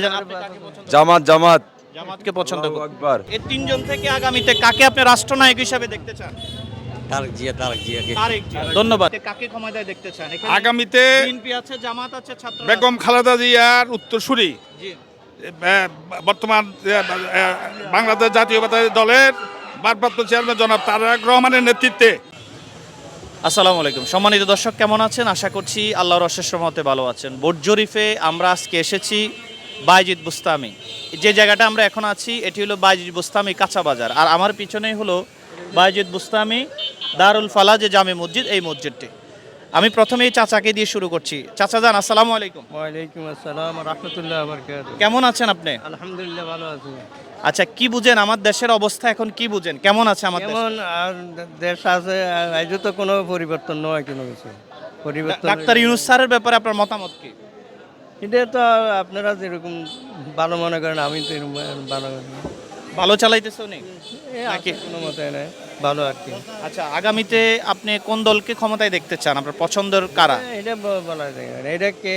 ভাইজান আপনি কাকে পছন্দ জামাত জামাত। জামাতকে পছন্দ আল্লাহু করেন। আকবার। এই তিনজন থেকে আগামীতে কাকে আপনি রাষ্ট্রনায়ক হিসাবে দেখতে চান? তারেক জিয়া তারেক জিয়াকে। তারেক জিয়া। ধন্যবাদ। কাকে ক্ষমতায় দেখতে চান? এখানে আগামীতে বিএনপি আছে জামাত আছে ছাত্র বেগম খালেদা জিয়ার উত্তরসূরি। জি। এ, বর্তমান এ, এ, বাংলাদেশ জাতীয়তাবাদী দলের ভারপ্রাপ্ত চেয়ারম্যান জনাব তারেক রহমানের নেতৃত্বে। আসসালামু আলাইকুম। সম্মানিত দর্শক কেমন আছেন? আশা করছি আল্লাহর অশেষ রহমতে ভালো আছেন। বোট জরিফে আমরা আজকে এসেছি বাইজিদ বুস্তামি। যে জায়গাটা আমরা এখন আছি এটি হলো বাইজিদ বুস্তামি কাঁচা বাজার। আর আমার পিছনেই হলো বাইজিদ বুস্তামি দারুল ফালা যে জামে মসজিদ এই মসজিদটি। আমি প্রথমে এই চাচাকে দিয়ে শুরু করছি। চাচা যান আসসালামু আলাইকুম। ওয়ালাইকুম আসসালাম রহমতুল্লাহ বরকাত কেমন আছেন আপনি? আলহামদুলিল্লাহ ভালো আছি। আচ্ছা কি বুঝেন? আমার দেশের অবস্থা এখন কি বুঝেন? কেমন আছে আমার দেশ? কেমন? আর দেশ আছে আজ তো কোনো পরিবর্তন নয় কোনো কিছু। পরিবর্তন ডাক্তার ইউনুস স্যারের ব্যাপারে আপনার মতামত কি? এটা তো আপনারা যেরকম ভালো মনে করেন আমি তো এরকম ভালো। ভালো চালাইতেছে উনি? নাকি? কোনো মতে নেই ভালো আর কি আচ্ছা আগামীতে আপনি কোন দলকে ক্ষমতায় দেখতে চান? আপনার পছন্দের কারা? এটা বলা যায় এটা কে?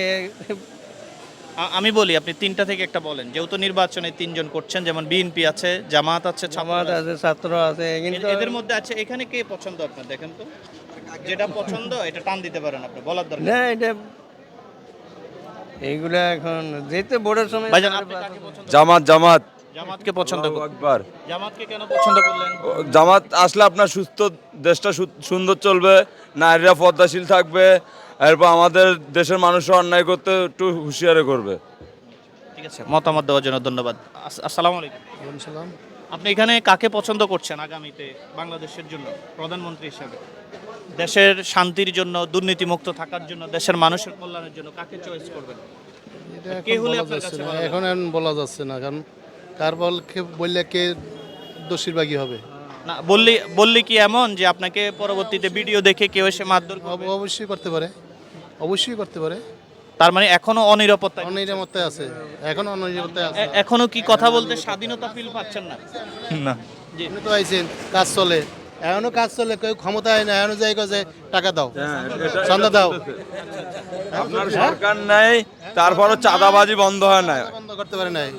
আমি বলি আপনি তিনটা থেকে একটা বলেন। যেহেতু নির্বাচনে তিনজন করছেন যেমন বিএনপি আছে জামাত আছে জামাত জামাত আছে। ছাত্র আছে কিন্তু এদের মধ্যে আছে এখানে কে পছন্দ আপনার? দেখেন তো। যেটা পছন্দ এটা টান দিতে পারেন আপনি বলার দরকার না এটা এইগুলা এখন যেহেতু বোর্ডের সময় জামাত জামাত। জামাতকে পছন্দ করেন জামাতকে কেন পছন্দ করলেন? জামাত আসলে আপনার সুস্থ দেশটা সু- সুন্দর চলবে নারীরা পদ্মাশীল থাকবে এরপর আমাদের দেশের মানুষরা অন্যায় করতে একটু হুঁশিয়ারি করবে। ঠিক আছে মতামত দেওয়ার জন্য ধন্যবাদ। আস- আসসালামু আলাইকুম। আপনি এখানে কাকে পছন্দ করছেন আগামীতে বাংলাদেশের জন্য প্রধানমন্ত্রী হিসেবে? দেশের শান্তির জন্য দুর্নীতিমুক্ত থাকার জন্য দেশের মানুষের কল্যাণের জন্য কাকে চয়েস করবেন? কে হলে এখন বলা যাচ্ছে না কারণ কার কে বললে কে দোষীরবাগী হবে? না বললি বললি কি এমন যে আপনাকে পরবর্তীতে ভিডিও দেখে কেউ এসে মারধর? অবশ্যই করতে পারে। অবশ্যই করতে পারে। তার মানে এখনও অনিরাপত্তা অনিরাপত্তায় আছে। এখনও অনিরাপত্তায় আছে। এখনও কি কথা বলতে স্বাধীনতা ফিল পাচ্ছেন না? না। জি। আপনি তো আইছেন কাজ চলে। এখনও কাজ চলে কেউ ক্ষমতায় না এখনও যাই যে টাকা দাও। চান্দা দাও। আপনার সরকার নেই তারপরও চাঁদাবাজি বন্ধ হয় না বন্ধ করতে পারে নাই।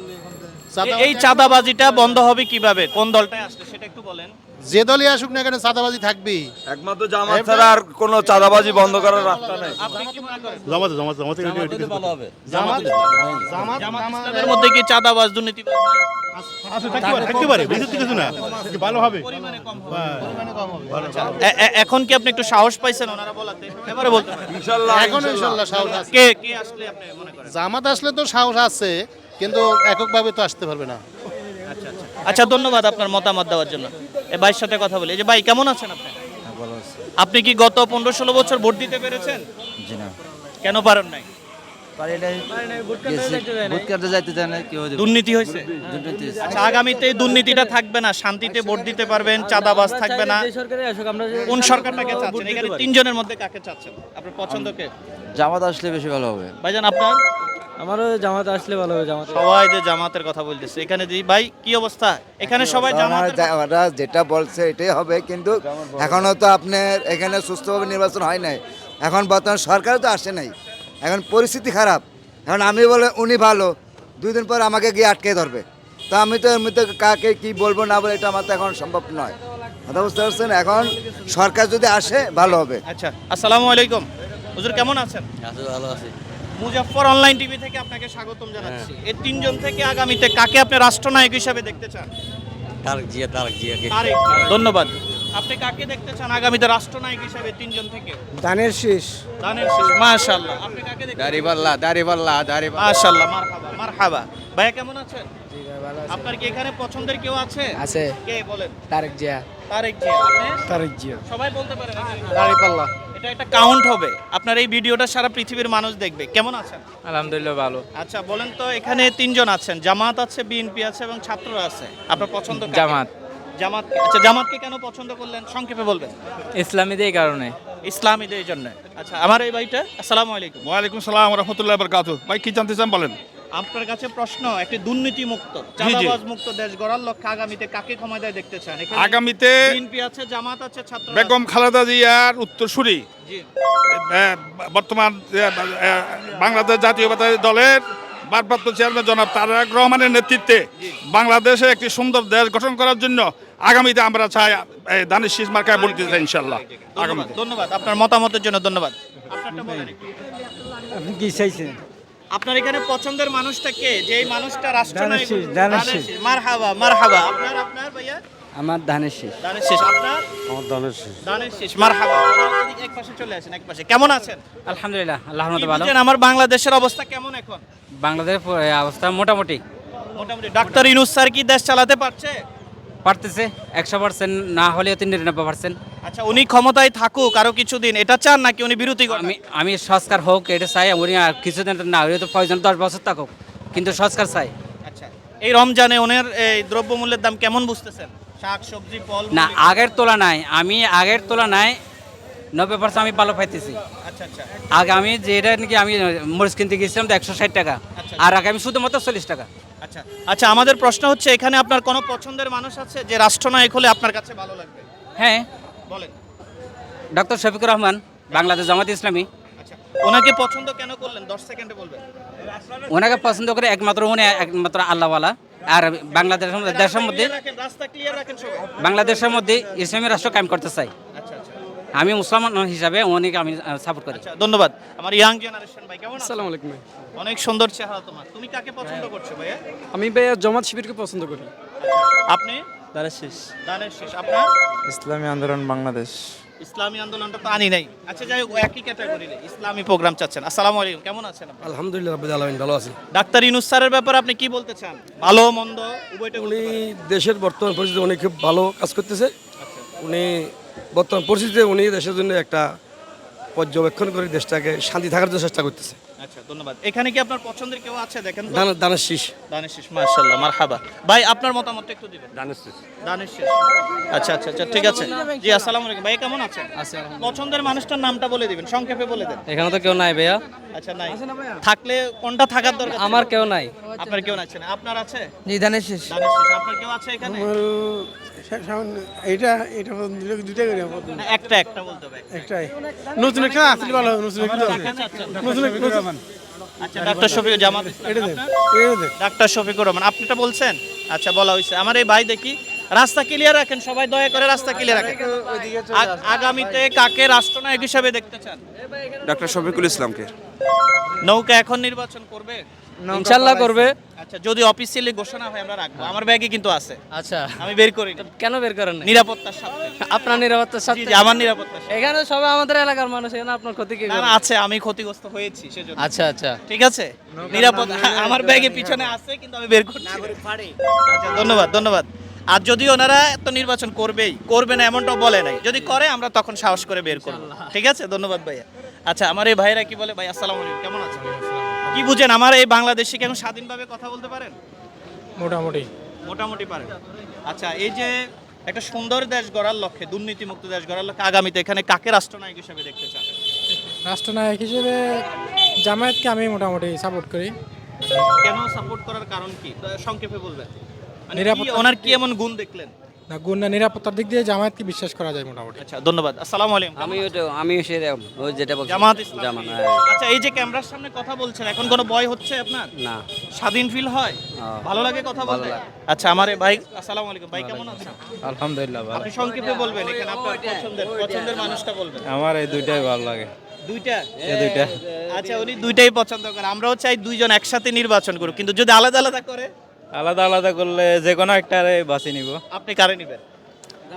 এই চাঁদাবাজিটা বন্ধ হবে কীভাবে? কোন দলটায় আসলে সেটা একটু বলেন। যে দলই আসুক না কেন চাঁদাবাজি থাকবেই। একমাত্র জামাত ছাড়া আর কোনো চাঁদাবাজি বন্ধ করার রাস্তা নেই। জামাত জামাত জামাত জামাত জামাত জামাত ইসলামের মধ্যে কি চাঁদাবাজ দুর্নীতি ভালো হবে? হবে। এখন কি আপনি একটু সাহস পাইছেন ওনারা বলাতে? এবারে বলতে এখন ইনশাল্লাহ সাহস আছে। কে কে আসলে আপনি মনে করেন? জামাত আসলে তো সাহস আছে কিন্তু এককভাবে তো আসতে পারবে না। আচ্ছা ধন্যবাদ আপনার মতামত দেওয়ার জন্য। এ ভাইয়ের সাথে কথা বলি। এই যে ভাই কেমন আছেন আপনি? আপনি কি গত পনেরো ষোলো বছর ভোট দিতে পেরেছেন? জি না। কেন পারেন নাই? দুর্নীতি হয়েছে? আচ্ছা আগামীতে দুর্নীতিটা থাকবে না শান্তিতে ভোট দিতে পারবেন চাঁদাবাজ থাকবে না। কোন সরকারটাকে চাচ্ছেন? এখানে তিনজনের মধ্যে কাকে চাচ্ছেন? আপনার পছন্দ জামাত আসলে বেশি ভালো হবে। ভাইজান আপনার? আমারও জামাত আসলে ভালো হবে জামাত সবাই যে জামাতের কথা বলতেছে। এখানে দি ভাই কি অবস্থা? এখানে সবাই জামাতের যা- যেটা বলছে এটাই হবে কিন্তু এখনও তো আপনার এখানে সুস্থভাবে নির্বাচন হয় নাই। এখন বর্তমান সরকার তো আসে নাই। এখন পরিস্থিতি খারাপ। এখন আমি বলে উনি ভালো দুই দিন পর আমাকে গিয়ে আটকে ধরবে। তো আমি তো এমনিতে কাকে কি বলব না বলে এটা আমার তো এখন সম্ভব নয়। কথা বুঝতে পারছেন? এখন সরকার যদি আসে ভালো হবে। আচ্ছা আসসালামু আলাইকুম। হুজুর কেমন আছেন? আছে ভালো আছে। মুজাফফর অনলাইন টিভি থেকে আপনাকে স্বাগতম জানাচ্ছি। এই তিনজন থেকে আগামীতে কাকে আপনি রাষ্ট্রনায়ক হিসাবে দেখতে চান? তারেক জিয়া তারেক জিয়াকে। তারেক জিয়া। ধন্যবাদ। আপনি কাকে দেখতে চান আগামীতে রাষ্ট্রনায়ক হিসাবে তিনজন থেকে? ধানের শীষ। দানের শেষ মাশাআল্লাহ। আপনি কাকে দেখতে দাড়িপাল্লা দাড়িপাল্লা দাড়িপাল্লা মাশাআল্লাহ মারহাবা মারহাবা। ভাইয়া কেমন আছেন? আপনার কি এখানে পছন্দের কেউ আছে? আছে। কে বলেন। তারেক জিয়া। তারেক জিয়া। আপনি? তারেক জিয়া। সবাই বলতে পারেন। দাঁড়িপাল্লা এটা একটা কাউন্ট হবে। আপনার এই ভিডিওটা সারা পৃথিবীর মানুষ দেখবে। কেমন আছেন? আলহামদুলিল্লাহ ভালো। আচ্ছা বলেন তো এখানে তিনজন আছেন। জামাত আছে বিএনপি আছে এবং ছাত্ররা আছে। আপনার পছন্দ কাকে? জামাত। জামাত আচ্ছা জামাতকে কেন পছন্দ করলেন? সংক্ষেপে বলবেন। ইসলামীদের এই কারণে। ইসলামীদের জন্য। আচ্ছা আমার এই ভাইটা আসসালামু আলাইকুম। ওয়ালাইকুম সালাম রহমতুল্লাহ বরকাত ভাই কি জানতে চান বলেন? আপনার কাছে প্রশ্ন একটি দুর্নীতি মুক্ত চাঁদাবাজ মুক্ত দেশ গড়ার লক্ষ্যে আগামীতে কাকে ক্ষমতায় দেখতে চান? আগামীতে বিএনপি আছে জামাত আছে ছাত্র বেগম খালেদা জিয়ার উত্তরসূরি। জি। বর্তমান বাংলাদেশ জাতীয়তাবাদী দলের ভারপ্রাপ্ত চেয়ারম্যান জনাব তারেক রহমানের নেতৃত্বে বাংলাদেশে একটি সুন্দর দেশ গঠন করার জন্য আগামীতে আমরা চাই দানিশ শীষ মার্কায় ভোট দিতে চাই ইনশাল্লাহ ধন্যবাদ আপনার মতামতের জন্য ধন্যবাদ। আপনি কি চাইছেন? আপনার এখানে পছন্দের মানুষটা কে? যে মানুষটা রাষ্ট্রনায়ক দানেশ শীষ, দানেশ শীষ। মারহাবা মারহাবা। আপনার আপনার ভাইয়া? আমার ধানের শেষ। দানেশ শীষ। আপনার? আমার দানের শেষ। দানেশ শীষ। মারহাবা। এক পাশে চলে আসেন এক পাশে। কেমন আছেন? আলহামদুলিল্লাহ আল্লাহর কি মতো ভালো আমার বাংলাদেশের অবস্থা কেমন এখন? বাংলাদেশের অবস্থা মোটামুটি। মোটামুটি। ডাক্তার ইনুস স্যার কি দেশ চালাতে পারছে? পারতেছে একশো পার্সেন্ট না হলেও তিন নিরানব্বই পার্সেন্ট। আচ্ছা উনি ক্ষমতায় থাকুক আরও কিছুদিন এটা চান নাকি উনি বিরতি আমি আমি সংস্কার হোক এটা চাই উনি আর কিছুদিন না হলে তো প্রয়োজন দশ বছর থাকুক কিন্তু সংস্কার চাই। আচ্ছা এই রমজানে ওনের এই দ্রব্যমূল্যের দাম কেমন বুঝতেছেন? শাক সবজি ফল না আগের তুলনায় আমি আগের তুলনায় নব্বই পার্সেন্ট আমি ভালো পাইতেছি। আচ্ছা আচ্ছা। আগে আমি যেটা নাকি আমি মরিচ কিনতে গেছিলাম তো একশো ষাট টাকা। আচ্ছা। আর আগে আমি শুধুমাত্র চল্লিশ টাকা। আচ্ছা আচ্ছা আমাদের প্রশ্ন হচ্ছে এখানে আপনার কোনো পছন্দের মানুষ আছে যে রাষ্ট্রনায়ক হলে আপনার কাছে ভালো লাগবে? হ্যাঁ। বলেন। ডক্টর শফিকুর রহমান বাংলাদেশ জামাত ইসলামী। আচ্ছা ওনাকে পছন্দ কেন করলেন? দশ সেকেন্ডে বলবেন। ওনাকে পছন্দ করে একমাত্র উনি একমাত্র আল্লাহওয়ালা। আর বাংলাদেশের মধ্যে দেশের মধ্যে বাংলাদেশের মধ্যে ইসলামী রাষ্ট্র কায়েম করতে চাই। আমি মুসলমান হিসাবে অনেক আমি সাপোর্ট করি। আচ্ছা ধন্যবাদ। আমার ইয়াং জেনারেশন ভাই কেমন আছেন? আসসালামু আলাইকুম ভাই। অনেক সুন্দর চেহারা তোমার। তুমি কাকে পছন্দ করছ ভাইয়া? আমি ভাইয়া জমাত শিবিরকে পছন্দ করি। আপনি? ধানের শেষ। দানের শেষ। আপনার? ইসলামী আন্দোলন বাংলাদেশ। ইসলামী আন্দোলনটা তো আনি নাই। আচ্ছা যাই হোক একই ক্যাটাগরিতে ইসলামী প্রোগ্রাম চাচ্ছেন। আসসালামু আলাইকুম কেমন আছেন আপনি? আলহামদুলিল্লাহ রাব্বিল আলামিন ভালো আছি। ডাক্তার ইনুস স্যারের ব্যাপারে আপনি কি বলতে চান? ভালো মন্দ উভয়টা উনি দেশের বর্তমান পরিস্থিতি উনি খুব ভালো কাজ করতেছে। উনি বর্তমান পরিস্থিতিতে উনি দেশের জন্য একটা পর্যবেক্ষণ করে দেশটাকে শান্তি থাকার জন্য চেষ্টা করতেছে। আচ্ছা ধন্যবাদ। এখানে কি আপনার পছন্দের কেউ আছে দেখেন তো। দানের দানের শীষ। দানিশ শেষ মাশাআল্লাহ মারহাবা। ভাই আপনার মতামত একটু দিবেন। দানিশ শেষ। দানিশ শেষ। আচ্ছা আচ্ছা আচ্ছা ঠিক আছে। জি আসসালামু আলাইকুম। ভাই কেমন আছেন? পছন্দের মানুষটার নামটা বলে দিবেন সংক্ষেপে বলে দেন। এখানে তো কেউ নাই ভাইয়া। আচ্ছা নাই। থাকলে কোনটা থাকার দরকার আমার কেউ নাই। আপনার কেউ আছে না আপনার আছে? জি ধানের শেষ। দানিশ শেষ। আপনার কেউ আছে এখানে? এইটা এটা দুইটা করি? একটা একটা বলতে হবে। একটাই। নতুন একটা আসলে ভালো নতুন একটা। নতুন আচ্ছা ডাক্তার শফিকুর জামাত। ইসলাম, আপনার? ডাক্তার শফিকুর রহমান আপনিটা বলছেন? আচ্ছা বলা হয়েছে। আমার এই ভাই দেখি রাস্তা ক্লিয়ার রাখেন সবাই দয়া করে রাস্তা ক্লিয়ার রাখেন। আগ- আগামীতে কাকে রাষ্ট্রনায়ক হিসেবে দেখতে চান? ডক্টর শফিকুল ইসলামকে। নৌকা এখন নির্বাচন করবে? ইনশাল্লাহ করবে। আচ্ছা যদি অফিসিয়ালি ঘোষণা হয় আমরা রাখব। আমার ব্যাগে কিন্তু আছে। আচ্ছা। আমি বের করি কেন বের করেন না নিরাপত্তার সাথে আপনার নিরাপত্তার জি, আমার নিরাপত্তার সাথে এখানে সবাই আমাদের এলাকার মানুষ এখানে আপনার ক্ষতি কি না, না, আছে আমি ক্ষতিগ্রস্ত হয়েছি সেজন্য। আচ্ছা আচ্ছা। ঠিক আছে? নিরাপদ আমার ব্যাগে পিছনে আছে কিন্তু আমি বের করছি আচ্ছা ধন্যবাদ ধন্যবাদ। আর যদি ওনারা তো নির্বাচন করবেই করবে না এমনটাও বলে নাই। যদি করে আমরা তখন সাহস করে বের করব। ঠিক আছে? ধন্যবাদ ভাইয়া। আচ্ছা আমার এই ভাইরা কি বলে? ভাই আসসালামু আলাইকুম। কেমন আছেন? কি বুঝেন আমার এই বাংলাদেশি কেমন স্বাধীনভাবে কথা বলতে পারেন? মোটামুটি। মোটামুটি পারেন। আচ্ছা এই যে একটা সুন্দর দেশ গড়ার লক্ষ্যে দুর্নীতিমুক্ত দেশ গড়ার লক্ষ্যে আগামীতে এখানে কাকে রাষ্ট্রনায়ক হিসেবে দেখতে চান? রাষ্ট্রনায়ক হিসেবে জামায়াতকে আমি মোটামুটি সাপোর্ট করি। কেন সাপোর্ট করার কারণ কি? সংক্ষেপে বলবেন। মানে ওনার কি এমন গুণ দেখলেন? না গুণ নিরাপত্তার দিক দিয়ে জামায়াতকে বিশ্বাস করা যায় মোটামুটি। আচ্ছা ধন্যবাদ। আসসালামু আলাইকুম। আমি ওটা আমি সেরকম ওই যেটা বলছি। জামাত জামাত হ্যাঁ। আচ্ছা এই যে ক্যামেরার সামনে কথা বলছেন এখন কোনো ভয় হচ্ছে আপনার? না। স্বাধীন ফিল হয়? হ্যাঁ। ভালো লাগে কথা বলতে? আচ্ছা আমার ভাই আসসালামু আলাইকুম ভাই কেমন আছেন? আলহামদুলিল্লাহ ভালো। আপনি সংক্ষেপে বলবেন এখানে আপনার পছন্দের পছন্দের মানুষটা বলবেন। আমার এই দুইটাই ভালো লাগে। দুইটা? দুইটা। আচ্ছা উনি দুইটাই পছন্দ করে আমরাও চাই দুইজন একসাথে নির্বাচন করুক কিন্তু যদি আলাদা আলাদা করে আলাদা আলাদা করলে যে কোনো একটা বাছি নিব। আপনি কারে নেবেন?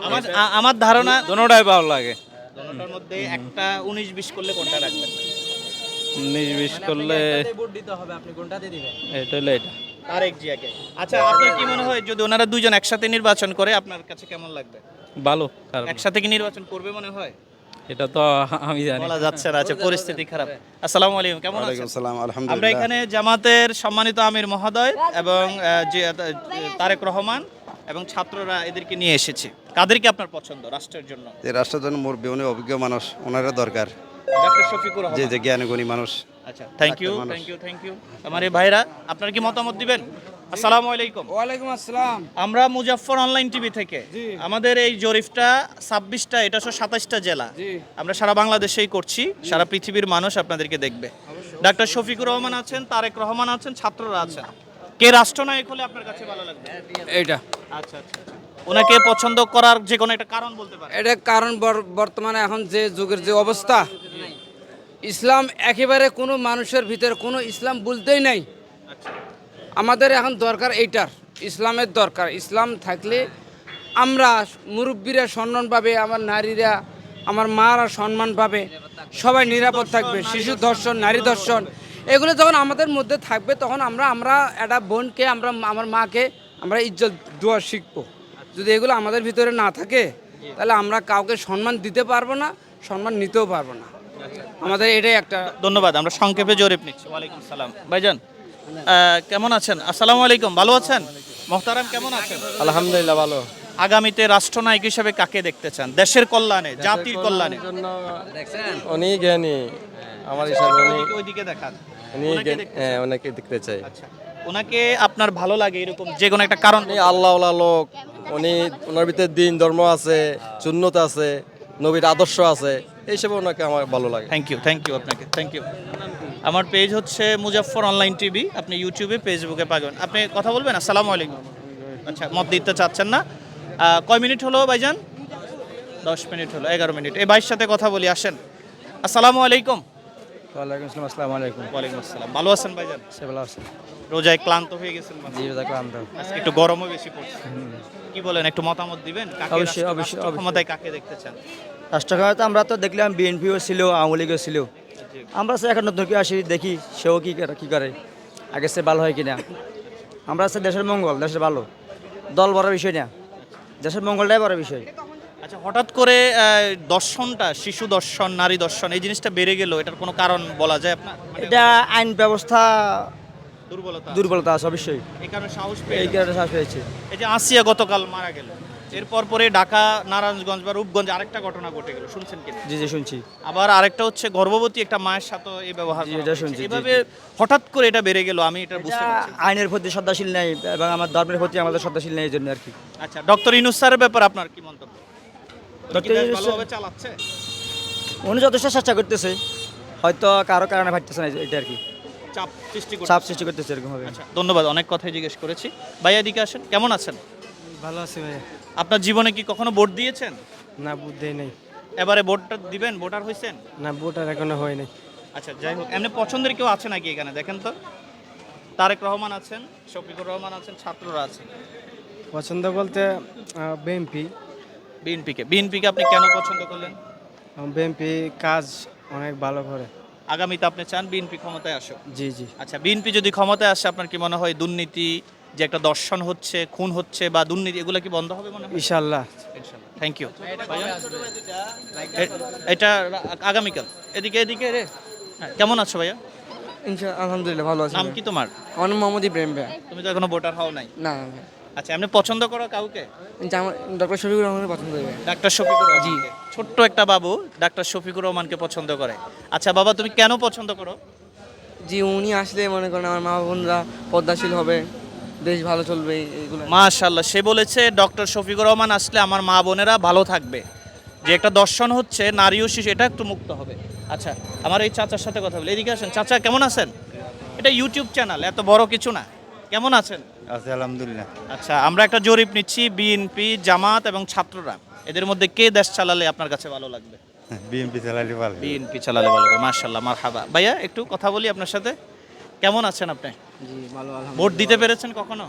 আমার আমার ধারণা দুটোটাই ভালো লাগে। দোনোটার মধ্যে একটা উনিশ বিশ করলে কোনটা রাখবেন? উনিশ বিশ করলে ভোট দিতে হবে আপনি কোনটা দিবেন? এটা হলো এটা। আরেক জিয়াকে। আচ্ছা আপনার কি মনে হয় যদি ওনারা দুইজন একসাথে নির্বাচন করে আপনার কাছে কেমন লাগবে? ভালো একসাথে কি নির্বাচন করবে মনে হয়? এটা তো আমি জানি। বলা যাচ্ছে না আচ্ছা পরিস্থিতি খারাপ। আসসালামু আলাইকুম কেমন আছেন? সালাম আমরা এখানে জামাতের সম্মানিত আমির মহোদয় এবং তারেক রহমান এবং ছাত্ররা এদেরকে নিয়ে এসেছি। কাদেরকে আপনার পছন্দ রাষ্ট্রের জন্য? যে রাষ্ট্রের জন্য মুরব্বী উনি অভিজ্ঞ মানুষ ওনারা দরকার। ডক্টর শফিকুর রহমান। যে জ্ঞানীগুণী মানুষ। আচ্ছা thank you thank you thank you আমার এই ভাইরা আপনার কি মতামত দিবেন? আসসালামু আলাইকুম। ওয়ালাইকুম আসসালাম। আমরা মুজাফফর অনলাইন টিভি থেকে। আমাদের এই জরিফটা ছাব্বিশটা এটা সাতাশটা জেলা। আমরা সারা বাংলাদেশেই করছি সারা পৃথিবীর মানুষ আপনাদেরকে দেখবে। ডাক্তার শফিকুর রহমান আছেন তারেক রহমান আছেন ছাত্ররা আছেন। কে রাষ্ট্রনায়ক হলে আপনার কাছে ভালো লাগবে? এইটা। আচ্ছা আচ্ছা আচ্ছা। ওনাকে পছন্দ করার যে কোনো একটা কারণ বলতে পারেন। এটা কারণ বর- বর্তমানে এখন যে যুগের যে অবস্থা ইসলাম একেবারে কোনো মানুষের ভিতরে কোনো ইসলাম বলতেই নাই। আমাদের এখন দরকার এইটার, ইসলামের দরকার। ইসলাম থাকলে আমরা মুরব্বীরা সম্মান পাবে, আমার নারীরা, আমার মারা সম্মান পাবে। সবাই নিরাপদ থাকবে, শিশু ধর্ষণ, নারী ধর্ষণ, এগুলো যখন আমাদের মধ্যে থাকবে, তখন আমরা আমরা একটা বোনকে, আমরা আমার মাকে, আমরা ইজ্জত দেওয়া শিখব। যদি এগুলো আমাদের ভিতরে না থাকে, তাহলে আমরা কাউকে সম্মান দিতে পারব না, সম্মান নিতেও পারব না। আমাদের এটাই একটা ধন্যবাদ, আমরা সংক্ষেপে জরিপ নিচ্ছি। ওয়ালাইকুম সালাম। ভাইজান কেমন আছেন? আসসালামু আলাইকুম ভালো আছেন? মোহতারাম কেমন আছেন? আলহামদুলিল্লাহ ভালো। আগামীতে রাষ্ট্রনায়ক হিসেবে কাকে দেখতে চান? দেশের কল্যাণে জাতির কল্যাণে। উনি জ্ঞানী। আমার হিসাবে উনি ওইদিকে দেখান। উনি হ্যাঁ ওনাকে দেখতে চাই। আচ্ছা ওনাকে আপনার ভালো লাগে এরকম যে কোনো একটা কারণ? আল্লাহ লোক। উনি ওনার ভিতরে দিন ধর্ম আছে শূন্যতা আছে নবীর আদর্শ আছে এইসব ওনাকে আমার ভালো লাগে। থ্যাংক ইউ থ্যাংক ইউ আপনাকে থ্যাংক ইউ আমার পেজ হচ্ছে মুজাফফর অনলাইন টিভি আপনি ইউটিউবে ফেসবুকে পাবেন। আপনি কথা বলবেন? আসসালামু আলাইকুম। আচ্ছা মত দিতে চাচ্ছেন না। কয় মিনিট হলো ভাইজান? দশ মিনিট হলো এগারো মিনিট। এই ভাইয়ের সাথে কথা বলি আসেন। আসসালামু আলাইকুম। ওয়ালাইকুম আসসালাম আসসালামু আলাইকুম। ওয়ালাইকুম আসসালাম। ভালো আছেন ভাইজান? সে ভালো আছে। রোজায় ক্লান্ত হয়ে গেছেন জি দেখলাম তো আজকে একটু গরমও বেশি পড়ছে। কি বলেন একটু মতামত দিবেন? অবশ্যই, অবশ্যই, ক্ষমতায় কাকে দেখতে চান? রাষ্ট্রক্ষমতা আমরা তো দেখলাম বিএনপিও ছিল আওয়ামী লীগও ছিল। আমরা সে এখন নতুন করে আসি দেখি সেও কি করে কি করে আগে সে ভালো হয় কি না আমরা সে দেশের মঙ্গল দেশের ভালো। দল বড় বিষয় না। দেশের মঙ্গলটাই বড় বিষয়। আচ্ছা হঠাৎ করে দর্শনটা শিশু দর্শন নারী দর্শন এই জিনিসটা বেড়ে গেল এটার কোনো কারণ বলা যায় আপনার? মানে এটা আইন ব্যবস্থা দুর্বলতা দুর্বলতা আছে অবশ্যই। এই কারণে সাহস এই কারণে শ্বাস পেয়েছে। এই যে আসিয়া গতকাল মারা গেল। এরপর পরে ঢাকা নারায়ণগঞ্জ বা রূপগঞ্জ আরেকটা ঘটনা ঘটে গেল। শুনছেন কিনা? জি জি শুনছি। আবার আরেকটা হচ্ছে গর্ভবতী একটা মায়ের সাথে এই ব্যবহার এটা শুনছি, এভাবে হঠাৎ করে এটা বেড়ে গেল আমি এটা বুঝতে পারছি। আইনের প্রতি শ্রদ্ধাশীল নেই এবং আমার ধর্মের প্রতি আমাদের শ্রদ্ধাশীল নেই এই জন্য আর কি। আচ্ছা ডক্টর ইনুস স্যারের ব্যাপারে আপনার কি মন্তব্য? ডক্টর ভালোভাবে চালাচ্ছে? উনি যথেষ্ট চেষ্টা করতেছে হয়তো কারও কারণে ভাবতেছে না এটা আর কি। চাপ সৃষ্টি চাপ সৃষ্টি করতেছে এরকম হবে আচ্ছা ধন্যবাদ অনেক কথাই জিজ্ঞেস করেছি। ভাইয়া দিকে আসেন কেমন আছেন? ভালো আছে ভাই আপনার জীবনে কি কখনো ভোট দিয়েছেন? না বুদ্ধি নেই। এবারে ভোটটা দিবেন? ভোটার হয়েছেন না ভোটার এখনও হয় নাই। আচ্ছা যাই হোক এমনি পছন্দের কেউ আছে নাকি এখানে? দেখেন তো। তারেক রহমান আছেন শফিকুর রহমান আছেন ছাত্ররা আছেন। পছন্দ বলতে বিএনপি বিএনপিকে বিএনপিকে আপনি কেন পছন্দ করলেন? বিএনপি কাজ অনেক ভালো করে। আগামীতে আপনি চান বিএনপি ক্ষমতায় আসুক? জি জি। আচ্ছা বিএনপি যদি ক্ষমতায় আসে আপনার কি মনে হয় দুর্নীতি যে একটা দর্শন হচ্ছে খুন হচ্ছে বা দুর্নীতি এগুলো কি বন্ধ হবে মনে হয়? ইনশাল্লাহ থ্যাংক ইউ এটা আগামীকাল। এদিকে এদিকে রে। হ্যাঁ, কেমন আছো ভাইয়া? আলহামদুলিল্লাহ ভালো আছে নাম কি তোমার? আমার নাম মোহাম্মদ ইব্রাহিম ভাই। তুমি তো এখনও ভোটার হও নাই? না আচ্ছা এমনি পছন্দ করো কাউকে? ডক্টর শফিকুর রহমানের পছন্দ হবে ডাক্তার শফিকুর জি। ছোট্ট একটা বাবু ডাক্তার শফিকুর রহমানকে পছন্দ করে। আচ্ছা বাবা তুমি কেন পছন্দ করো? জি উনি আসলে মনে করেন আমার মা বোনরা পদ্মাশীল হবে। দেশ ভালো চলবে এইগুলো। মাশাল্লাহ সে বলেছে ডক্টর শফিকুর রহমান আসলে আমার মা বোনেরা ভালো থাকবে। যে একটা দর্শন হচ্ছে নারী ও শিশু এটা একটু মুক্ত হবে। আচ্ছা আমার এই চাচার সাথে কথা বলি। এদিকে আসেন চাচা কেমন আছেন? এটা ইউটিউব চ্যানেল এত বড় কিছু না। কেমন আছেন? আছে আলহামদুলিল্লাহ। আচ্ছা আমরা একটা জরিপ নিচ্ছি বিএনপি জামাত এবং ছাত্ররা। এদের মধ্যে কে দেশ চালালে আপনার কাছে ভালো লাগবে? বিএনপি চালাইলে ভালো। বিএনপি চালালে ভালো মার্শাল্লাহ মারহাবা। ভাইয়া একটু কথা বলি আপনার সাথে। কেমন আছেন আপনি? জি ভালো ভোট দিতে পেরেছেন কখনো?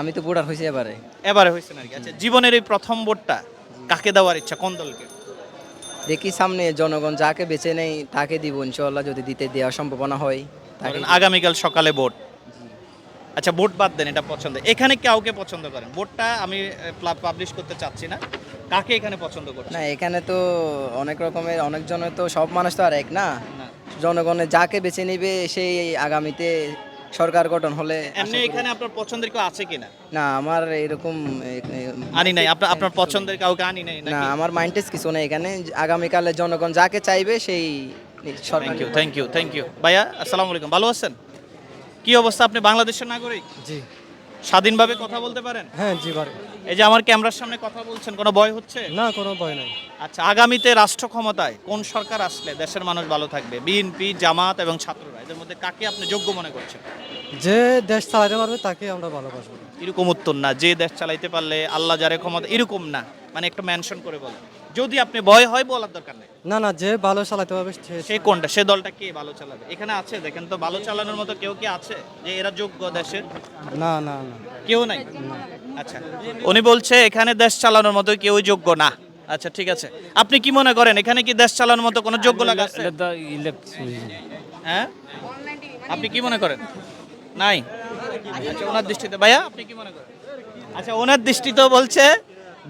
আমি তো ভোটার হয়েছি এবারে। এবারে হয়েছে নাকি? আচ্ছা জীবনের এই প্রথম ভোটটা কাকে দেওয়ার ইচ্ছা কোন দলকে? দেখি সামনে জনগণ যাকে বেছে নেই তাকে দিব ইনশাল্লাহ যদি দিতে দেওয়ার সম্ভাবনা হয় তাকে আগামীকাল সকালে ভোট। আচ্ছা ভোট বাদ দেন এটা পছন্দ। এখানে কাউকে পছন্দ করেন? ভোটটা আমি পাবলিশ করতে চাচ্ছি না। কাকে এখানে পছন্দ করছেন? না এখানে তো অনেক রকমের অনেকজনের তো সব মানুষ তো আর এক না। জনগণের যাকে বেছে নিবে সেই আগামীতে সরকার গঠন হলে এমনি এখানে আপনার পছন্দের কেউ আছে কিনা? না আমার এরকম আনি নাই। আপনার আপনার পছন্দের কাউকে আনি নাই না আমার মাইন্ডেস কিছু নেই এখানে। আগামীকালে জনগণ যাকে চাইবে সেই thank you thank you thank you ভাইয়া আসসালামু আলাইকুম। ভালো আছেন? কি অবস্থা আপনি বাংলাদেশের নাগরিক? জি। স্বাধীনভাবে কথা বলতে পারেন? হ্যাঁ জি পারে এই যে আমার ক্যামেরার সামনে কথা বলছেন কোনো ভয় হচ্ছে? না কোনো ভয় নাই। আচ্ছা আগামীতে রাষ্ট্র ক্ষমতায় কোন সরকার আসলে দেশের মানুষ ভালো থাকবে? বিএনপি জামাত এবং ছাত্ররা এদের মধ্যে কাকে আপনি যোগ্য মনে করছেন? যে দেশ চালাতে পারবে তাকে আমরা ভালোবাসবো। এরকম উত্তর না যে দেশ চালাইতে পারলে আল্লাহ যারে ক্ষমতা এরকম না। মানে একটু মেনশন করে বলেন। যদি আপনি ভয় হয় বলার দরকার নেই। না না যে ভালো চালাতে পারবে সে কোনটা? সে দলটা কে ভালো চালাবে? এখানে আছে দেখেন তো ভালো চালানোর মতো কেউ কি আছে যে এরা যোগ্য দেশের? না না না। কেউ নাই? আচ্ছা উনি বলছে এখানে দেশ চালানোর মতো কেউ যোগ্য না। আচ্ছা ঠিক আছে। আপনি কি মনে করেন এখানে কি দেশ চালানোর মতো কোনো যোগ্য লাগা আছে? হ্যাঁ? আপনি কি মনে করেন? নাই? আচ্ছা ওনার দৃষ্টিতে ভাইয়া আপনি কি মনে করেন? আচ্ছা ওনার দৃষ্টিতেও বলছে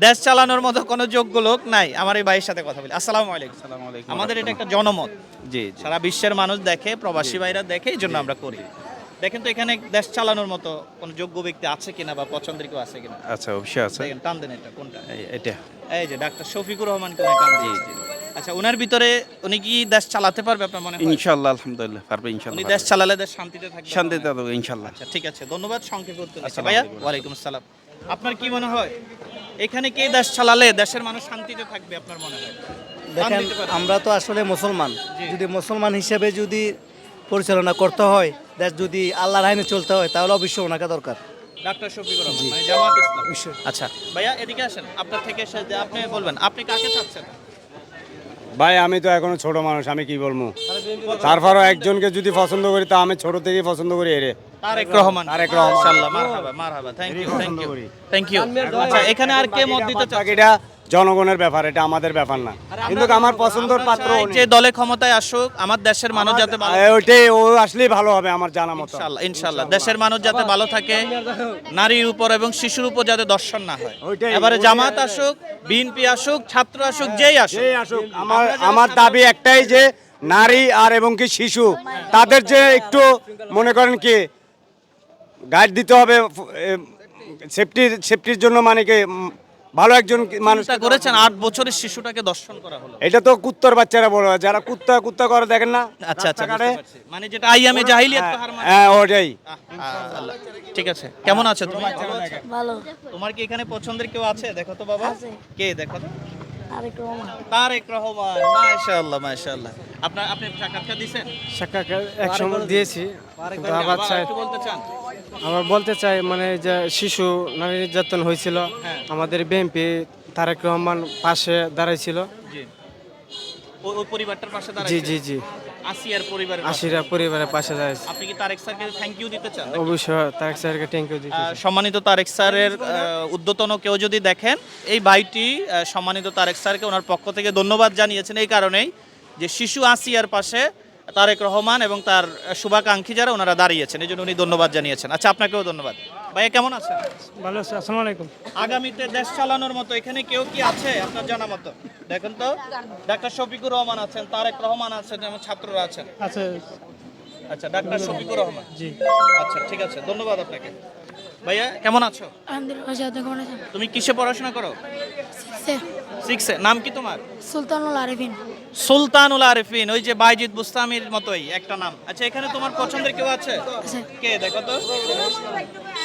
দেশ চালানোর মতো কোনো যোগ্য লোক নাই। আমার এই ভাইয়ের সাথে কথা বলি। আসসালামু আলাইকুম। আমাদের এটা একটা জনমত। জি সারা বিশ্বের মানুষ দেখে প্রবাসী ভাইরা দেখে এই জন্য আমরা করি। দেখেন তো এখানে দেশ চালানোর মতো কোনো যোগ্য ব্যক্তি আছে কিনা বা পছন্দের কেউ আছে কিনা? আচ্ছা অবশ্যই আছে। দেখেন টান দেন এটা কোনটা? এটা। এই যে ডাক্তার শফিকুর রহমান কোন টান জি জি। আচ্ছা ওনার ভিতরে উনি কি দেশ চালাতে পারবে আপনার মনে হয়? ইনশাল্লাহ আলহামদুলিল্লাহ পারবে ইনশাআল্লাহ উনি দেশ চালালে দেশ শান্তিতে থাকবে? শান্তিতে থাকবে ইনশাল্লাহ আচ্ছা ঠিক আছে ধন্যবাদ সংক্ষেপে উত্তর দিচ্ছি। আসসালামু ভাইয়া আলাইকুম। ওয়ালাইকুম আসসালাম। আপনার কি মনে হয়? এখানে কে দেশ চালালে দেশের মানুষ শান্তিতে থাকবে আপনার মনে হয়? দেখেন আমরা তো আসলে মুসলমান। যদি মুসলমান হিসেবে যদি পরিচালনা করতে হয় দেশ যদি আল্লাহর আইনে চলতে হয় তাহলে অবশ্যই ওনাকে দরকার। ডাক্তার শফিকুর রহমান মানে জামাত ইসলাম। আচ্ছা। ভাইয়া এদিকে আসেন। আপনার থেকে আপনি বলবেন আপনি কাকে চাচ্ছেন? ভাই আমি তো এখনও ছোট মানুষ আমি কি বলব? তারপরও একজনকে যদি পছন্দ করি তা আমি ছোট থেকেই পছন্দ করি এরে। তারেক রহমান। তারেক রহমান। ইনশাআল্লাহ মারহাবা মারহাবা। Thank you thank you thank you আচ্ছা এখানে আর কে মত দিতে বাকিটা জনগণের ব্যাপার এটা আমাদের ব্যাপার না। কিন্তু আমার পছন্দের পাত্র যে দলে ক্ষমতায় আসুক আমার দেশের মানুষ যাতে ভালো ওইটাই ও আসলেই ভালো হবে আমার জানা মতো। ইনশাআল্লাহ ইনশাআল্লাহ। দেশের মানুষ যাতে ভালো থাকে নারীর উপর এবং শিশুর উপর যাতে দর্শন না হয়। এবারে। জামাত আসুক বিএনপি আসুক ছাত্র আসুক যেই আসুক। যেই আসুক আমার আমার দাবি একটাই যে নারী আর এবং কি শিশু তাদের যে একটু মনে করেন কি গাইড দিতে হবে সেফটির সেফটির জন্য মানে কি ভালো একজন মানুষ করেছেন? আট বছরের শিশুটাকে দর্শন করা হলো। এটা তো কুত্তর বাচ্চারা বড় যারা কুত্তা কুত্তা করে দেখেন না? আচ্ছা আচ্ছা। মানে যেটা আইয়ামে জাহিলিয়াত মানে হ্যাঁ ওটাই। ঠিক আছে। কেমন আছো তুমি? ভালো। তোমার কি এখানে পছন্দের কেউ আছে? দেখো তো বাবা। কে? দেখো তো। তারেক রহমান। মাশাআল্লাহ মাশাআল্লাহ। আপনার আপনি সাক্ষাৎকার দিয়েছেন সাক্ষাৎকার এক সময় দিয়েছি কিন্তু আবার চাই বলতে চান? আমার বলতে চাই মানে যে শিশু নারী নির্যাতন হয়েছিল আমাদের বিএনপি তারেক রহমান পাশে দাঁড়াইছিল। জি। ওই পরিবারটার পাশে জি জি জি। আসিয়ার পরিবারের। আশিরা পরিবারের পাশে দাঁড়াইছে আপনি কি তারেক স্যারকে থ্যাংক ইউ দিতে চান? অবশ্যই তারেক স্যারকে থ্যাংক ইউ দিতে আহ, সম্মানিত তারেক স্যারের উদ্যতন কেউ যদি দেখেন এই ভাইটি আহ, সম্মানিত তারেক স্যারকে ওনার পক্ষ থেকে ধন্যবাদ জানিয়েছেন এই কারণেই যে শিশু আসিয়ার পাশে তারেক রহমান এবং তার শুভাকাঙ্ক্ষী যারা ওনারা দাঁড়িয়েছেন এই জন্য উনি ধন্যবাদ জানিয়েছেন। আচ্ছা আপনাকেও ধন্যবাদ। ভাইয়া কেমন আছেন? ভালো আছে আসসালামু আলাইকুম। আগামীতে দেশ চালানোর মতো এখানে কেউ কি আছে? আপনার জানা মতো। দেখেন তো ডাক্তার শফিকুর রহমান আছেন তারেক রহমান আছেন যেমন ছাত্ররা আছেন। আছে আচ্ছা ডাক্তার শফিকুর রহমান। জি। আচ্ছা ঠিক আছে ধন্যবাদ আপনাকে। ভাইয়া কেমন আছো? আলহামদুলিল্লাহ তুমি কিসে পড়াশোনা করো? সিক্সে নাম কি তোমার? সুলতানুল আরিফিন। সুলতানুল আরিফিন ওই যে বাইজিদ বুস্তামির মতোই একটা নাম। আচ্ছা এখানে তোমার পছন্দের কেউ আছে? আছে। কে দেখো তো।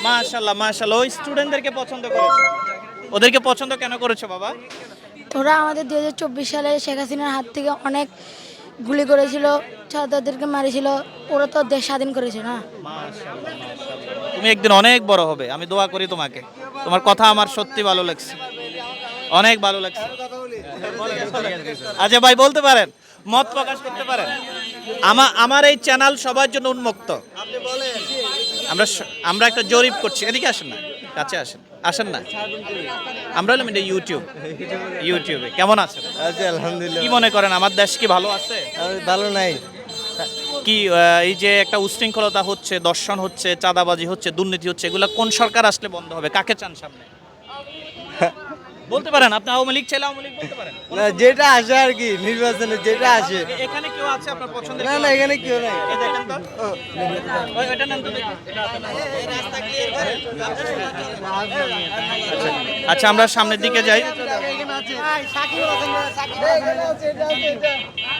মাশাল্লাহ মাশাল্লাহ ওই স্টুডেন্টদেরকে পছন্দ করেছ? ওদেরকে পছন্দ কেন করেছ বাবা? ওরা আমাদের দুই হাজার চব্বিশ সালে শেখ হাসিনার হাত থেকে অনেক গুলি করেছিল ছাত্রদেরকে মারিছিল। ওরা তো দেশ স্বাধীন করেছে না। তুমি একদিন অনেক বড় হবে আমি দোয়া করি তোমাকে। তোমার কথা আমার সত্যি ভালো লাগছে। অনেক ভালো লাগছে। আচ্ছা ভাই বলতে পারেন মত প্রকাশ করতে পারেন? আমার আমার এই চ্যানেল সবার জন্য উন্মুক্ত। আমরা স- আমরা আমরা একটা জরিপ করছি। এদিকে আসেন না কাছে আসেন। আসেন না। আমরা হলাম এটা ইউটিউব ইউটিউবে কেমন আছেন? আলহামদুলিল্লাহ। কি মনে করেন আমার দেশ কি ভালো আছে? ভালো নাই। কি এই যে একটা উশৃঙ্খলতা হচ্ছে দর্শন হচ্ছে চাঁদাবাজি হচ্ছে দুর্নীতি হচ্ছে এগুলো কোন সরকার আসলে বন্ধ হবে? কাকে চান সামনে? বলতে পারেন আপনি আওয়ামী লীগ চাইলে আওয়ামী লীগ বলতে পারেন। না যেটা আসে আর কি নির্বাচনে যেটা আসে। এখানে কেউ আছে আপনার পছন্দের না না এখানে কেউ নাই। দেখেন তো। ওই ওইটা নেন তো আচ্ছা। আচ্ছা আমরা সামনের দিকে যাই।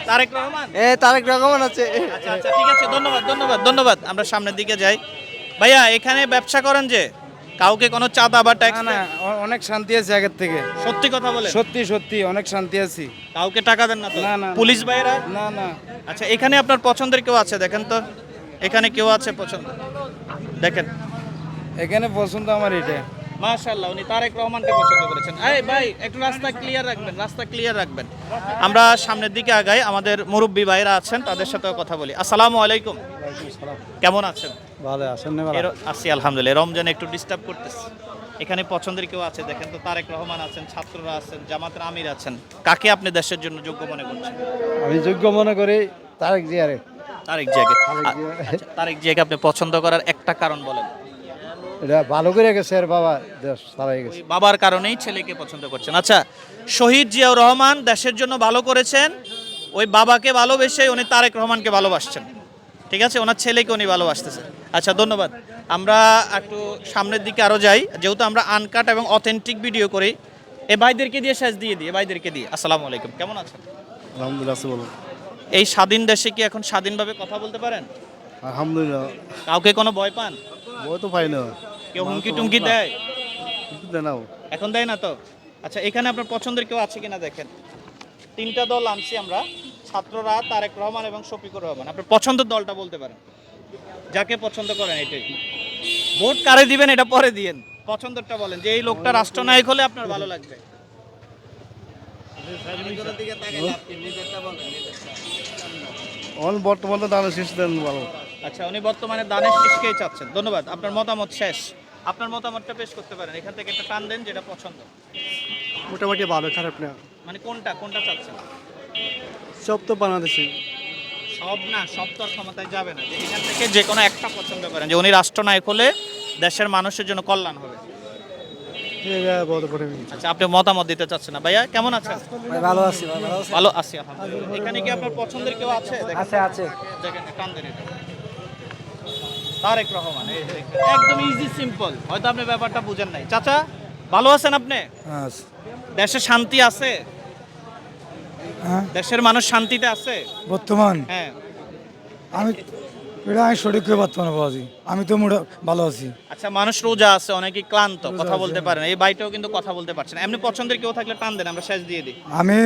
তারেক রহমান? এ তারেক রহমান আছে। আচ্ছা আচ্ছা ঠিক আছে ধন্যবাদ ধন্যবাদ ধন্যবাদ। আমরা সামনের দিকে যাই। ভাইয়া এখানে ব্যবসা করেন যে? কাউকে কোনো চাঁদা বা ট্যাক্স না অনেক শান্তি আছে আগের থেকে। সত্যি কথা বলে সত্যি সত্যি অনেক শান্তি আছি। কাউকে টাকা দেন না তো? না, না। পুলিশ ভাইরা না না। আচ্ছা এখানে আপনার পছন্দের কেউ আছে? দেখেন তো এখানে কেউ আছে পছন্দ? দেখেন। এখানে পছন্দ আমার এটা। মাশাআল্লাহ উনি তারেক রহমানকে পছন্দ করেছেন। এই ভাই একটু রাস্তা ক্লিয়ার রাখবেন রাস্তা ক্লিয়ার রাখবেন। আমরা সামনের দিকে আগাই আমাদের মুরব্বী ভাইরা আছেন তাদের সাথেও কথা বলি। আসসালামু আলাইকুম। কেমন আছেন? ভালো আসেন না আছি আলহামদুলিল্লাহ। রমজান একটু ডিস্টার্ব করতেছে। এখানে পছন্দের কেউ আছে? দেখেন তো তারেক রহমান আছেন ছাত্ররা আছেন জামাতের আমির আছেন। কাকে আপনি দেশের জন্য যোগ্য মনে করছেন? আমি যোগ্য মনে করি তারেক জিয়ারে। তারেক জিয়াকে। আচ্ছা, তারেক জিয়াকে আপনি পছন্দ করার একটা কারণ বলেন। এটা ভালো করে গেছে আর বাবা দেশ সারাই গেছে। বাবার কারণেই ছেলেকে পছন্দ করছেন। আচ্ছা শহীদ জিয়াউর রহমান দেশের জন্য ভালো করেছেন। ওই বাবাকে ভালোবেসে উনি তারেক রহমানকে ভালোবাসছেন। ঠিক আছে? ওনার ছেলেকে উনি ভালোবাসতেছেন আচ্ছা ধন্যবাদ। আমরা একটু সামনের দিকে আরও যাই। যেহেতু আমরা আনকাট এবং অথেন্টিক ভিডিও করি এ ভাইদেরকে দিয়ে শেষ দিয়ে দিই এ ভাইদেরকে দিয়ে। আসসালামু আলাইকুম। কেমন আছেন? আলহামদুলিল্লাহ বলুন এই স্বাধীন দেশে কি এখন স্বাধীনভাবে কথা বলতে পারেন? আলহামদুলিল্লাহ। কাউকে কোনো ভয় পান? বই তো পাই না। কেউ হুমকি টুমকি দেয়? নাও এখন দেয় না তো? আচ্ছা এখানে আপনার পছন্দের কেউ আছে কিনা দেখেন। তিনটা দল আনছি আমরা। ছাত্ররা তারেক রহমান এবং শফিকুর রহমান। আপনার পছন্দের দলটা বলতে পারেন। যাকে পছন্দ করেন এটাই। ভোট কারে দিবেন এটা পরে দিয়েন। পছন্দেরটা বলেন যে এই লোকটা রাষ্ট্রনায়ক হলে আপনার ভালো লাগবে। বর্তমানে দানের শেষ দেন ভালো। আচ্ছা উনি বর্তমানে দানের শেষকেই চাচ্ছেন? ধন্যবাদ। আপনার মতামত শেষ। আপনার মতামতটা পেশ করতে পারেন। এখান থেকে একটা টান দেন যেটা পছন্দ। মোটামুটি ভালো খারাপ না। মানে কোনটা? কোনটা চাচ্ছেন? সব তো বাংলাদেশে। সব না সব তো আর ক্ষমতায় যাবে না। যে এখান থেকে যে কোনো একটা পছন্দ করেন যে উনি রাষ্ট্রনায়ক হলে দেশের মানুষের জন্য কল্যাণ হবে। আচ্ছা আপনি মতামত দিতে চাচ্ছেন না। ভাইয়া কেমন আছেন? ভালো আছি ভালো ভালো আছি এখানে কি আপনার পছন্দের কেউ আছে? আছে আছে। দেখেন তারেক রহমান। একদম ইজি সিম্পল হয়তো আপনি ব্যাপারটা বুঝেন নাই। চাচা ভালো আছেন আপনি? দেশে শান্তি আছে? দেশের মানুষ শান্তিতে আছে? বর্তমান? হ্যাঁ। আমি এটা আমি সঠিক করে পারতাম না আমি তো মোটা ভালো আছি। আচ্ছা মানুষ রোজা আছে অনেকে ক্লান্ত কথা বলতে পারে না। এই বাইটাও কিন্তু কথা বলতে পারছে না। এমনি পছন্দের কেউ থাকলে টান দেন আমরা শেষ দিয়ে দিই। আমি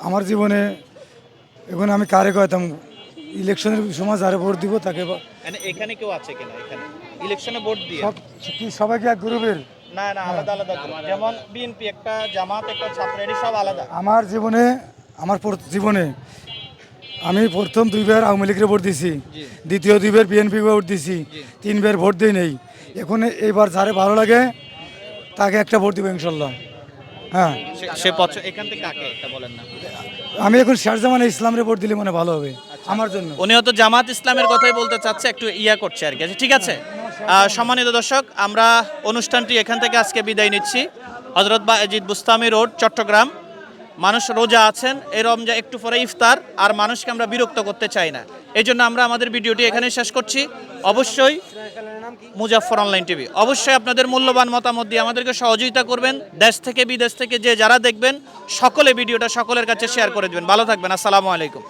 আমার জীবনে এখন আমি কারে কয়তাম ইলেকশনের সময় যারে ভোট দিব তাকে বা- এখানে কেউ আছে কিনা? এখানে? ইলেকশনে ভোট দিয়ে? কি সবাইকে এক গ্রুপের? না না আলাদা আলাদা যেমন বিএনপি একটা জামাত একটা ছাত্র সব আলাদা। আমার জীবনে আমার জীবনে আমি প্রথম দুইবার আওয়ামী লীগের ভোট দিছি। দ্বিতীয় দুইবার বিএনপি ভোট দিছি। তিনবার ভোট দিই নেই। এখন এইবার যারে ভালো লাগে তাকে একটা ভোট দিব ইনশাল্লাহ। হ্যাঁ। সে- এখান থেকে কাকে একটা বলেন না। আমি এখন শেরজামানে ইসলামের ভোট দিলে মনে ভালো হবে আমার জন্য। উনি হয়তো জামাত ইসলামের কথাই বলতে চাচ্ছে একটু ইয়া করছে আর কি। আচ্ছা, ঠিক আছে। সম্মানিত দর্শক আমরা অনুষ্ঠানটি এখান থেকে আজকে বিদায় নিচ্ছি। হজরত বাজিদ বুস্তামি রোড চট্টগ্রাম। মানুষ রোজা আছেন, এই রমজা একটু পরে ইফতার, আর মানুষকে আমরা বিরক্ত করতে চাই না। এই জন্য আমরা আমাদের ভিডিওটি এখানে শেষ করছি। অবশ্যই মুজাফর অনলাইন টিভি। অবশ্যই আপনাদের মূল্যবান মতামত দিয়ে আমাদেরকে সহযোগিতা করবেন। দেশ থেকে, বিদেশ থেকে যে যারা দেখবেন, সকলে ভিডিওটা সকলের কাছে শেয়ার করে দেবেন। ভালো থাকবেন। আসসালামু আলাইকুম।